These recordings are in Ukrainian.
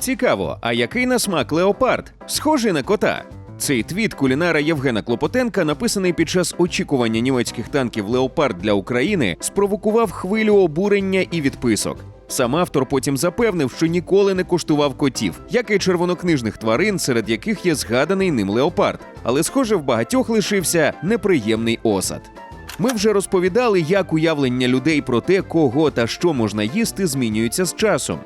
Цікаво, а який на смак леопард? Схожий на кота. Цей твіт кулінара Євгена Клопотенка, написаний під час очікування німецьких танків Леопард для України, спровокував хвилю обурення і відписок. Сам автор потім запевнив, що ніколи не куштував котів, як і червонокнижних тварин, серед яких є згаданий ним леопард. Але, схоже, в багатьох лишився неприємний осад. Ми вже розповідали, як уявлення людей про те, кого та що можна їсти, змінюються з часом.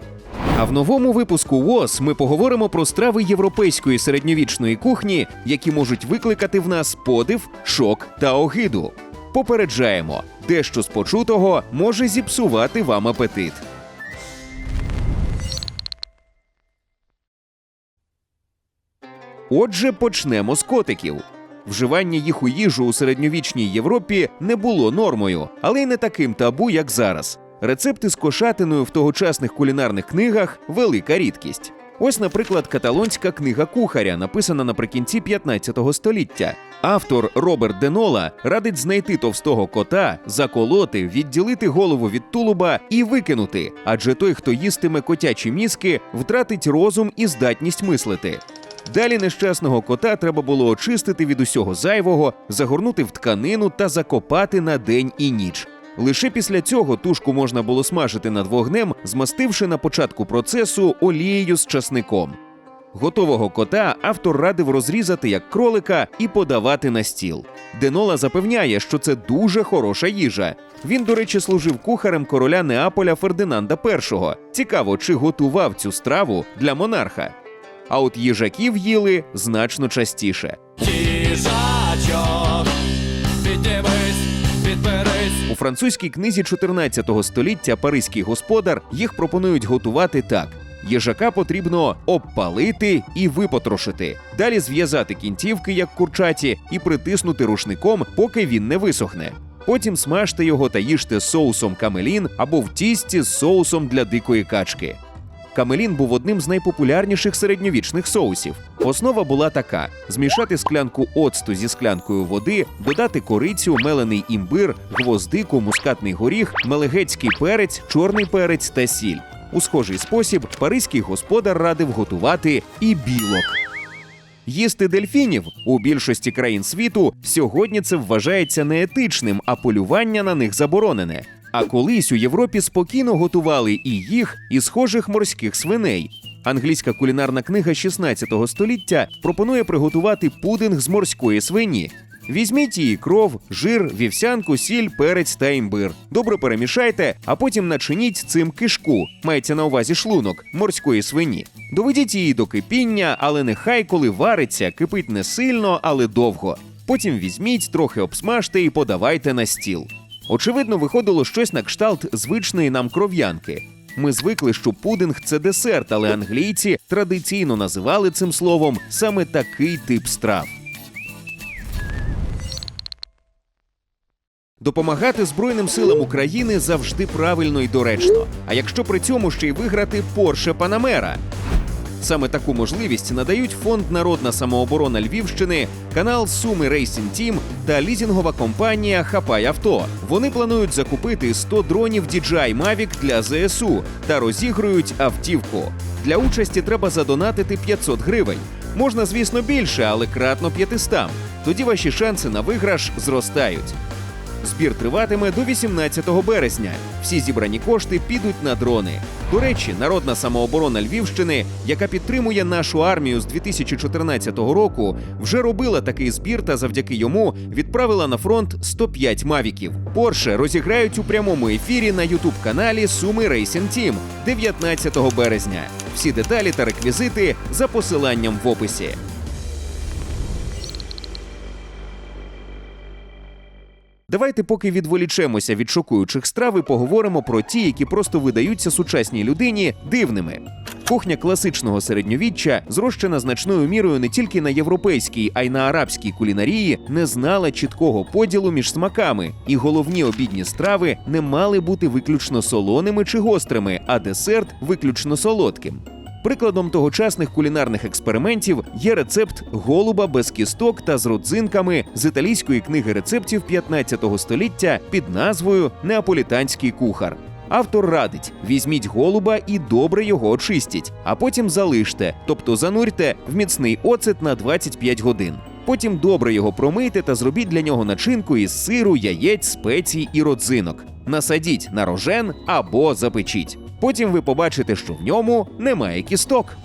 А в новому випуску ВОЗ ми поговоримо про страви європейської середньовічної кухні, які можуть викликати в нас подив, шок та огиду. Попереджаємо, дещо з почутого може зіпсувати вам апетит. Отже, почнемо з котиків. Вживання їх у їжу у середньовічній Європі не було нормою, але й не таким табу, як зараз. Рецепти з кошатиною в тогочасних кулінарних книгах велика рідкість. Ось, наприклад, каталонська книга кухаря, написана наприкінці 15 століття. Автор Роберт Денола радить знайти товстого кота, заколоти, відділити голову від тулуба і викинути, адже той, хто їстиме котячі мізки, втратить розум і здатність мислити. Далі нещасного кота треба було очистити від усього зайвого, загорнути в тканину та закопати на день і ніч. Лише після цього тушку можна було смажити над вогнем, змастивши на початку процесу олією з часником. Готового кота автор радив розрізати як кролика і подавати на стіл. Денола запевняє, що це дуже хороша їжа. Він, до речі, служив кухарем короля Неаполя Фердинанда І. Цікаво, чи готував цю страву для монарха. А от їжаків їли значно частіше. Французькій книзі 14 століття Паризький господар їх пропонують готувати так: їжака потрібно обпалити і випотрошити, далі зв'язати кінцівки, як курчаті, і притиснути рушником, поки він не висохне. Потім смажте його та їжте соусом камелін або в тісті з соусом для дикої качки. Камелін був одним з найпопулярніших середньовічних соусів. Основа була така: змішати склянку оцту зі склянкою води, додати корицю, мелений імбир, гвоздику, мускатний горіх, мелегецький перець, чорний перець та сіль. У схожий спосіб паризький господар радив готувати і білок. Їсти дельфінів у більшості країн світу сьогодні це вважається неетичним, а полювання на них заборонене. А колись у Європі спокійно готували і їх, і схожих морських свиней. Англійська кулінарна книга 16 століття пропонує приготувати пудинг з морської свині. Візьміть її кров, жир, вівсянку, сіль, перець та імбир. Добре перемішайте, а потім начиніть цим кишку, мається на увазі шлунок морської свині. Доведіть її до кипіння, але нехай, коли вариться, кипить не сильно, але довго. Потім візьміть, трохи обсмажте і подавайте на стіл. Очевидно, виходило щось на кшталт звичної нам кров'янки. Ми звикли, що пудинг це десерт, але англійці традиційно називали цим словом саме такий тип страв. Допомагати Збройним силам України завжди правильно і доречно. А якщо при цьому ще й виграти Порше Панамера. Саме таку можливість надають фонд Народна самооборона Львівщини, канал Суми Рейсінг Тім та лізінгова компанія Хапай Авто. Вони планують закупити 100 дронів DJI Mavic для ЗСУ та розігрують автівку. Для участі треба задонатити 500 гривень. Можна, звісно, більше, але кратно 500. Тоді ваші шанси на виграш зростають. Збір триватиме до 18 березня. Всі зібрані кошти підуть на дрони. До речі, народна самооборона Львівщини, яка підтримує нашу армію з 2014 року, вже робила такий збір та завдяки йому відправила на фронт 105 мавіків. Порше розіграють у прямому ефірі на ютуб каналі Суми Рейсінг Тім 19 березня. Всі деталі та реквізити за посиланням в описі. Давайте поки відволічемося від шокуючих страв і поговоримо про ті, які просто видаються сучасній людині дивними. Кухня класичного середньовіччя, зрощена значною мірою не тільки на європейській, а й на арабській кулінарії, не знала чіткого поділу між смаками, і головні обідні страви не мали бути виключно солоними чи гострими, а десерт виключно солодким. Прикладом тогочасних кулінарних експериментів є рецепт голуба без кісток та з родзинками з італійської книги рецептів 15 століття під назвою Неаполітанський кухар. Автор радить: візьміть голуба і добре його очистіть, а потім залиште, тобто занурте в міцний оцет на 25 годин. Потім добре його промийте та зробіть для нього начинку із сиру, яєць, спецій і родзинок. Насадіть на рожен або запечіть. Потім ви побачите, що в ньому немає кісток.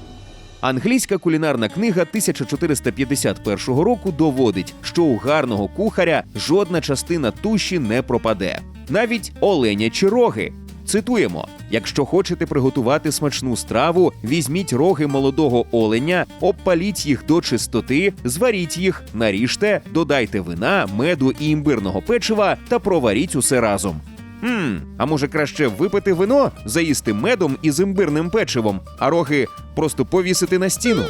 Англійська кулінарна книга 1451 року доводить, що у гарного кухаря жодна частина туші не пропаде, навіть оленячі роги. Цитуємо: якщо хочете приготувати смачну страву, візьміть роги молодого оленя, обпаліть їх до чистоти, зваріть їх, наріжте, додайте вина, меду і імбирного печива та проваріть усе разом. Хм, а може краще випити вино, заїсти медом із імбирним печивом, а роги просто повісити на стіну?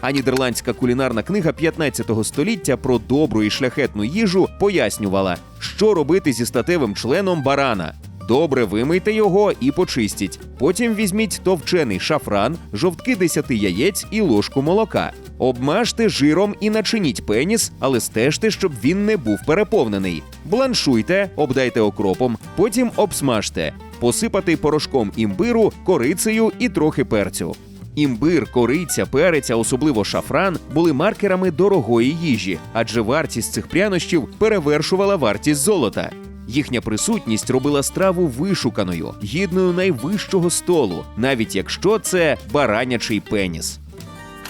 А нідерландська кулінарна книга 15 століття про добру і шляхетну їжу пояснювала, що робити зі статевим членом барана. Добре вимийте його і почистіть. Потім візьміть товчений шафран, жовтки 10 яєць і ложку молока. Обмажте жиром і начиніть пеніс, але стежте, щоб він не був переповнений. Бланшуйте, обдайте окропом, потім обсмажте, посипати порошком імбиру, корицею і трохи перцю. Імбир, кориця, перець, а особливо шафран були маркерами дорогої їжі, адже вартість цих прянощів перевершувала вартість золота. Їхня присутність робила страву вишуканою, гідною найвищого столу, навіть якщо це баранячий пеніс.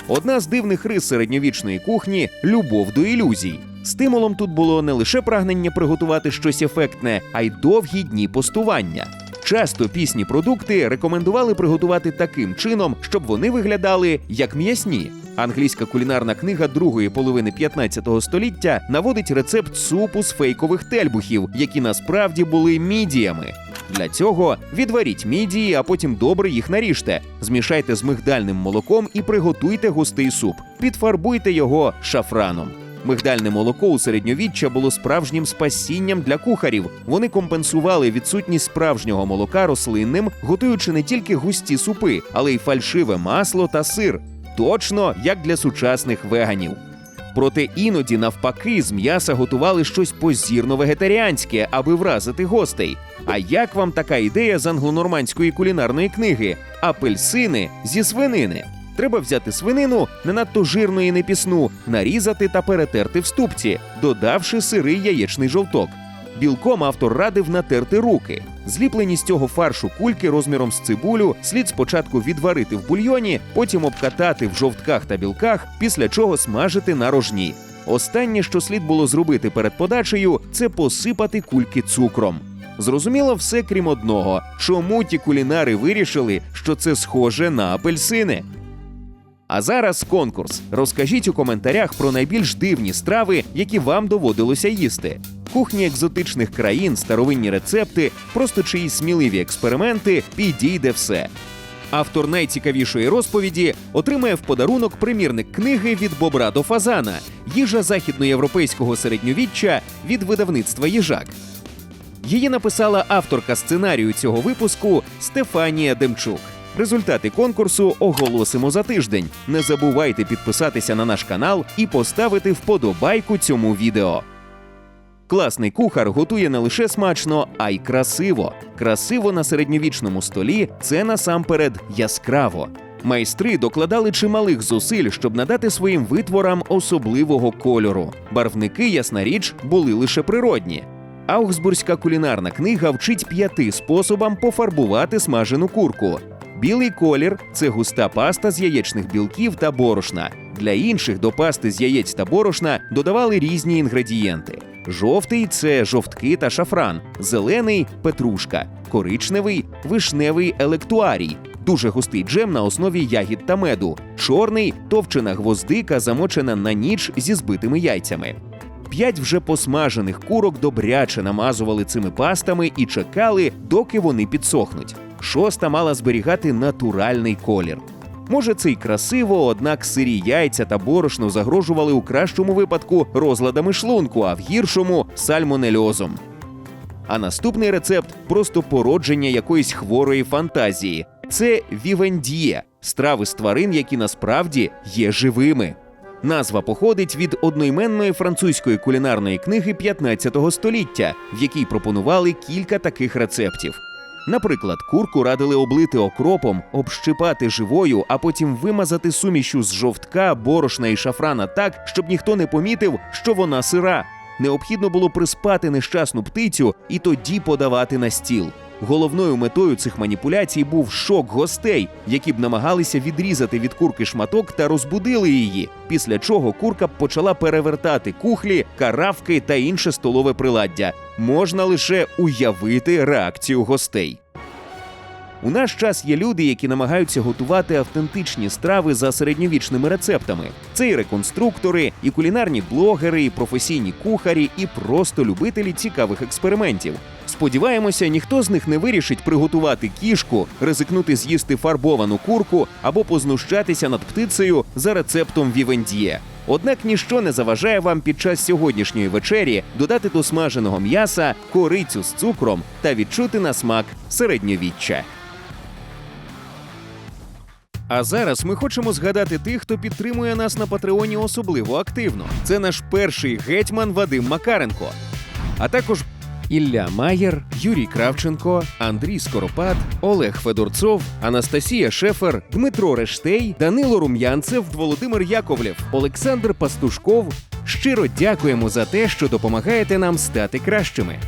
Одна з дивних рис середньовічної кухні любов до ілюзій. Стимулом тут було не лише прагнення приготувати щось ефектне, а й довгі дні постування. Часто пісні продукти рекомендували приготувати таким чином, щоб вони виглядали як м'ясні. Англійська кулінарна книга другої половини 15 століття наводить рецепт супу з фейкових тельбухів, які насправді були мідіями. Для цього відваріть мідії, а потім добре їх наріжте. Змішайте з мигдальним молоком і приготуйте густий суп. Підфарбуйте його шафраном. Мигдальне молоко у середньовіччя було справжнім спасінням для кухарів. Вони компенсували відсутність справжнього молока рослинним, готуючи не тільки густі супи, але й фальшиве масло та сир. Точно як для сучасних веганів. Проте іноді, навпаки, з м'яса готували щось позірно вегетаріанське, аби вразити гостей. А як вам така ідея з англонормандської кулінарної книги? Апельсини зі свинини. Треба взяти свинину не надто жирну і непісну, нарізати та перетерти в ступці, додавши сирий яєчний жовток. Білком автор радив натерти руки. Зліплені з цього фаршу кульки розміром з цибулю слід спочатку відварити в бульйоні, потім обкатати в жовтках та білках, після чого смажити на рожні. Останнє, що слід було зробити перед подачею, це посипати кульки цукром. Зрозуміло все крім одного, чому ті кулінари вирішили, що це схоже на апельсини. А зараз конкурс. Розкажіть у коментарях про найбільш дивні страви, які вам доводилося їсти. Кухні екзотичних країн, старовинні рецепти, просто чиїсь сміливі експерименти, підійде все. Автор найцікавішої розповіді отримає в подарунок примірник книги від бобра до фазана їжа західноєвропейського середньовіччя від видавництва їжак. Її написала авторка сценарію цього випуску Стефанія Демчук. Результати конкурсу оголосимо за тиждень. Не забувайте підписатися на наш канал і поставити вподобайку цьому відео. Класний кухар готує не лише смачно, а й красиво. Красиво на середньовічному столі це насамперед яскраво. Майстри докладали чималих зусиль, щоб надати своїм витворам особливого кольору. Барвники, ясна річ, були лише природні. Аугсбурзька кулінарна книга вчить п'яти способам пофарбувати смажену курку. Білий колір це густа паста з яєчних білків та борошна. Для інших до пасти з яєць та борошна додавали різні інгредієнти. Жовтий це жовтки та шафран, зелений петрушка, коричневий вишневий електуарій, дуже густий джем на основі ягід та меду, чорний товчена гвоздика, замочена на ніч зі збитими яйцями. П'ять вже посмажених курок добряче намазували цими пастами і чекали, доки вони підсохнуть. Шоста мала зберігати натуральний колір. Може, це й красиво, однак сирі яйця та борошно загрожували у кращому випадку розладами шлунку, а в гіршому сальмонельозом. А наступний рецепт просто породження якоїсь хворої фантазії. Це вівендіє страви з тварин, які насправді є живими. Назва походить від одноіменної французької кулінарної книги 15 століття, в якій пропонували кілька таких рецептів. Наприклад, курку радили облити окропом, общипати живою, а потім вимазати сумішю з жовтка, борошна і шафрана так, щоб ніхто не помітив, що вона сира. Необхідно було приспати нещасну птицю і тоді подавати на стіл. Головною метою цих маніпуляцій був шок гостей, які б намагалися відрізати від курки шматок та розбудили її. Після чого курка почала перевертати кухлі, каравки та інше столове приладдя. Можна лише уявити реакцію гостей. У наш час є люди, які намагаються готувати автентичні страви за середньовічними рецептами. Це і реконструктори, і кулінарні блогери, і професійні кухарі, і просто любителі цікавих експериментів. Сподіваємося, ніхто з них не вирішить приготувати кішку, ризикнути з'їсти фарбовану курку або познущатися над птицею за рецептом Вівендіє. Однак ніщо не заважає вам під час сьогоднішньої вечері додати до смаженого м'яса корицю з цукром та відчути на смак середньовіччя. А зараз ми хочемо згадати тих, хто підтримує нас на Патреоні особливо активно. Це наш перший гетьман Вадим Макаренко, а також Ілля Маєр, Юрій Кравченко, Андрій Скоропад, Олег Федорцов, Анастасія Шефер, Дмитро Рештей, Данило Рум'янцев, Володимир Яковлєв, Олександр Пастушков. Щиро дякуємо за те, що допомагаєте нам стати кращими.